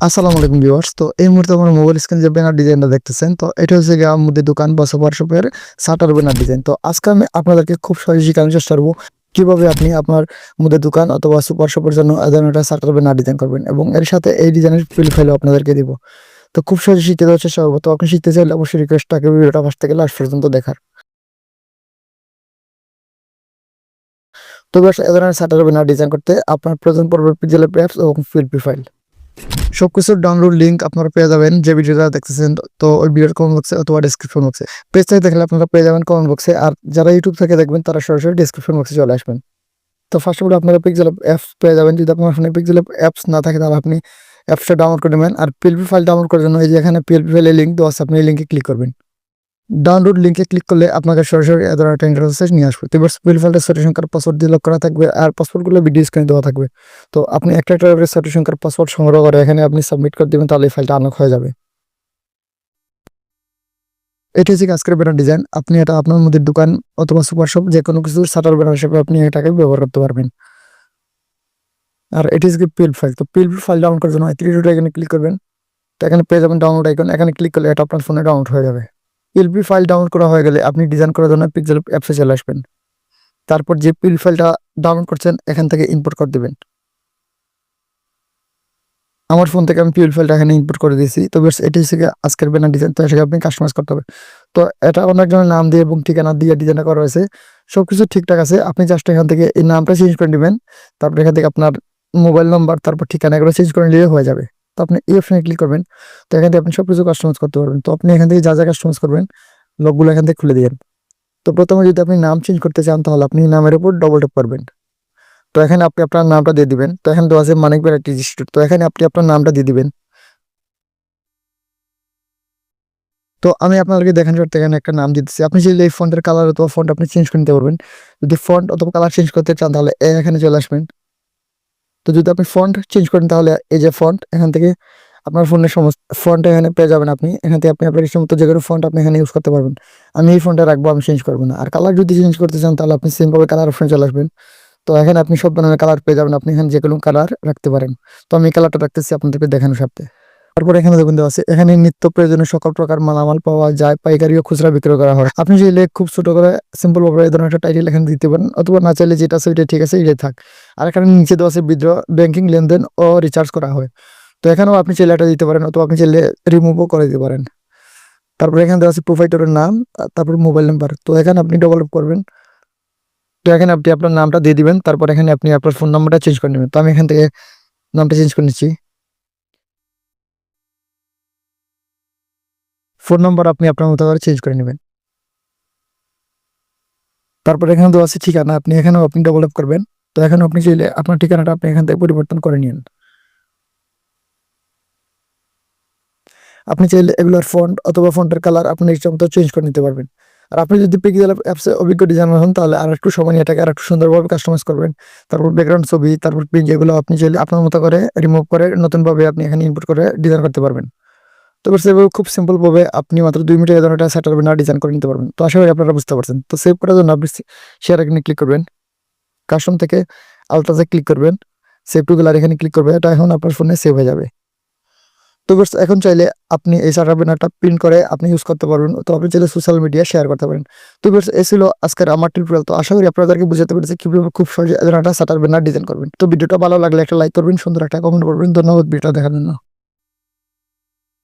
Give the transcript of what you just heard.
আসসালামু আলাইকুম ভিউয়ার্স। তো এই মুহূর্তে আমার মোবাইল স্ক্রিন যে ব্যানার ডিজাইনটা দেখতেছেন, তো এটা হচ্ছে গিয়ে আমাদের দোকান বা সুপার শপের শাটার ব্যানার ডিজাইন তো আজকে আমি আপনাদেরকে খুব সহজে শেখানোর চেষ্টা করব কীভাবে আপনি আপনার মুদের দোকান অথবা সুপার শপের জন্য একটা শাটার ব্যানার ডিজাইন করবেন এবং এর সাথে এই ডিজাইনের ফিল ফাইলও আপনাদেরকে দিব। তো খুব সহজে শিখতে দেওয়ার চেষ্টা করব। তো আপনি শিখতে চাইলে অবশ্যই রিকোয়েস্ট থাকে ভিডিওটা ফার্স্ট থেকে লাস্ট পর্যন্ত দেখার। তো বেশ এ ধরনের শাটার ব্যানার ডিজাইন করতে আপনার প্রয়োজন পড়বে পিজেল অ্যাপস এবং ফিল ফাইল সবকিছুর ডাউনলোড লিঙ্ক আপনারা পেয়ে যাবেন যে ভিডিওটা দেখতেছেন, তো ওই ভিডিওর কমেন্ট বক্সে অথবা ডিসক্রিপশন বক্সে পেজ থেকে দেখলে আপনারা পেয়ে যাবেন কমেন্ট বক্সে আর যারা ইউটিউব থেকে দেখবেন, তারা সরাসরি ডিসক্রিপশন বক্সে চলে আসবেন। তো ফার্স্ট অফ অল আপনারা পিক্সেল অ্যাপস পেয়ে যাবেন। যদি আপনার ফোনে পিক্সেল অ্যাপস না থাকে, তাহলে আপনি অ্যাপসটা ডাউনলোড করে নেবেন। আর পিএলপি ফাইল ডাউনলোড করার জন্য এই যে এখানে পিএলপি ফাইলের লিঙ্ক দেওয়া আছে, আপনি এই লিঙ্কে ক্লিক করবেন। ডাউনলোড লিঙ্কে ক্লিক করলে আপনাকে সরাসরি একটা ইন্টারফেস নিয়ে আসবে। এবার পিএলপি ফাইলের সরি সংখ্যার পাসওয়ার্ড দিয়ে লক করা থাকবে আর পাসওয়ার্ডগুলো ভিডিও স্ক্রিনে দেওয়া থাকবে। তো আপনি একটা একটা করে সরি সংখ্যার পাসওয়ার্ড সংগ্রহ করে এখানে আপনি সাবমিট করে দেবেন, তাহলে ফাইলটা আনলক হয়ে যাবে। এটি হচ্ছে আজকের ব্যানার ডিজাইন আপনি এটা আপনার মুদির দোকান অথবা সুপার শপ যে কোনো কিছুর শাটার ব্যানার হিসেবে আপনি এটাকে ব্যবহার করতে পারবেন। আর এটি হচ্ছে পিএল ফাইল তো পিএল ফাইল ডাউনলোড করার জন্য থ্রি ডট এখানে ক্লিক করবেন। তো এখানে পেয়ে যাবেন ডাউনলোড আইকন এখানে ক্লিক করলে এটা আপনার ফোনে ডাউনলোড হয়ে যাবে। পিএলপি ফাইল ডাউনলোড করা হয়ে গেলে আপনি ডিজাইন করার জন্য পিক্সেল অ্যাপসে চলে আসবেন। তারপর যে পিএল ফাইলটা ডাউনলোড করছেন, এখান থেকে ইম্পোর্ট করে দেবেন। আমার ফোন থেকে আমি পিএল ফাইলটা এখানে ইম্পোর্ট করে দিয়েছি। তো বেশ এটি গিয়ে আজকের ব্যানার ডিজাইন তো সেটা আপনি কাস্টমাইজ করতে হবে। তো এটা অনেকজনের নাম দিয়ে এবং ঠিকানা দিয়ে ডিজাইনটা করা হয়েছে সব কিছু ঠিকঠাক আছে। আপনি জাস্ট এখান থেকে এই নামটা চেঞ্জ করে নেবেন। তারপর এখান থেকে আপনার মোবাইল নাম্বার তারপর ঠিকানা এগুলো চেঞ্জ করে নিলে হয়ে যাবে। তো আপনি এই অপশনে ক্লিক করবেন, তো এখান থেকে আপনি সব কিছু কাস্টমাইজ করতে পারবেন। তো আপনি এখান থেকে যা যা কাস্টমাইজ করবেন লোকগুলো এখান থেকে খুলে দিবেন। তো প্রথমে যদি আপনি নাম চেঞ্জ করতে চান, তাহলে আপনি নামের উপর ডবল ট্যাপ করবেন। তো এখানে আপনি আপনার নামটা দিয়ে দিবেন। তো এখানে দেওয়া আছে মানিক ভ্যারাইটি ইনস্টিটিউট তো এখানে আপনি আপনার নামটা দিয়ে দিবেন। তো আমি আপনাদেরকে দেখানোর জন্য এখানে একটা নাম দিতেছি আপনি যদি এই ফন্টের কালার অথবা ফন্ট আপনি চেঞ্জ করে নিতে পারবেন। যদি ফন্ট অথবা কালার চেঞ্জ করতে চান, তাহলে এখানে চলে আসবেন। তো যদি আপনি ফন্ট চেঞ্জ করেন, তাহলে এই যে ফন্ট এখান থেকে আপনার ফোনের সমস্ত ফন্ট এখানে পেয়ে যাবেন আপনি। এখান থেকে আপনি আপনার সমস্ত যে কোনো ফন্ট আপনি এখানে ইউজ করতে পারবেন। আমি এই ফোনটা রাখব, আমি চেঞ্জ করব না। আর কালার যদি চেঞ্জ করতে চান, তাহলে আপনি সিম্পল কালার অপশন চলে আসবেন। তো এখানে আপনি সব ধরনের কালার পেয়ে যাবেন। আপনি এখানে যে কোনো কালার রাখতে পারেন। তো আমি কালারটা রাখতেছি আপনাদেরকে দেখানোর সাথে। তারপর এখানে দেখুন, দেওয়া আছে, এখানে নিত্য প্রয়োজনীয় সকল প্রকার মালামাল পাওয়া যায়, পাইকারি ও খুচরা বিক্রয় করা হয়। আপনি চাইলে খুব ছোট করে সিম্পল ভাবে এই ধরনের একটা টাইটেল এখানে দিতে পারেন, অথবা না চাইলে যেটা আছে ঠিক আছে এটাই থাক। আর এখানে নিচে দেওয়া আছে বিদ্রোহ ব্যাংকিং লেনদেন ও রিচার্জ করা হয়। তো এখানেও আপনি চাইলে এটা দিতে পারেন, অথবা আপনি চাইলে রিমুভও করে দিতে পারেন। তারপর এখানে দেওয়া আছে প্রোভাইডারের নাম, তারপর মোবাইল নাম্বার তো এখানে আপনি ডেভেলপ করবেন। তো এখানে আপনি আপনার নামটা দিয়ে দিবেন, তারপর এখানে আপনি আপনার ফোন নাম্বারটা চেঞ্জ করে নেবেন। তো আমি এখান থেকে নামটা চেঞ্জ করে নিচ্ছি। ফোন নাম্বার আপনি আপনার মতো করে চেঞ্জ করে নেবেন। তারপর এখানে দেওয়া আছে ঠিকানা, আপনি এখানেও আপনি ডেভেলপ করবেন। তো এখানে আপনি চাইলে আপনার ঠিকানাটা আপনি এখান থেকে পরিবর্তন করে নিন। আপনি চাইলে এগুলোর ফন্ট অথবা ফন্টের কালার আপনি মতো চেঞ্জ করে নিতে পারবেন। আর আপনি যদি পিক্সেল অ্যাপসে অভিজ্ঞ ডিজাইনার হন, তাহলে আর একটু সময় নিয়ে এটাকে আর একটু সুন্দরভাবে কাস্টমাইজ করবেন। তারপর ব্যাকগ্রাউন্ড ছবি, তারপর পিঙ্ক এগুলো আপনি চাইলে আপনার মতো করে রিমুভ করে নতুনভাবে আপনি এখানে ইনপুট করে ডিজাইন করতে পারবেন। তো সেভাবে খুব সিম্পল ভাবে আপনি মাত্র দুই মিনিটে এই ধরনের সেটার ব্যানার ডিজাইন করে নিতে পারবেন। তো আশা করি আপনারা বুঝতে পারছেন। তো সেভ করার জন্য আপনি শেয়ার এখানে ক্লিক করবেন। কাস্টম থেকে আলট্রাসে ক্লিক করবেন। সেভ টু গ্যালারি এখানে ক্লিক করবেন। এটা এখন আপনার ফোনে সেভ হয়ে যাবে। তো এখন চাইলে আপনি এই শাটার ব্যানারটা প্রিন্ট করে আপনি ইউজ করতে পারবেন। তো আপনি চাইলে সোশ্যাল মিডিয়া শেয়ার করতে পারেন। তো বেশ এ ছিল আজকের আমার টিউটোরিয়াল তো আশা করি আপনাদেরকে বুঝাতে পেরেছি কীভাবে খুব সহজে এই একটা শাটার ব্যানার ডিজাইন করবেন। তো ভিডিওটা ভালো লাগলে একটা লাইক করবেন, সুন্দর একটা কমেন্ট করবেন। ধন্যবাদ ভিডিওটা দেখার জন্য।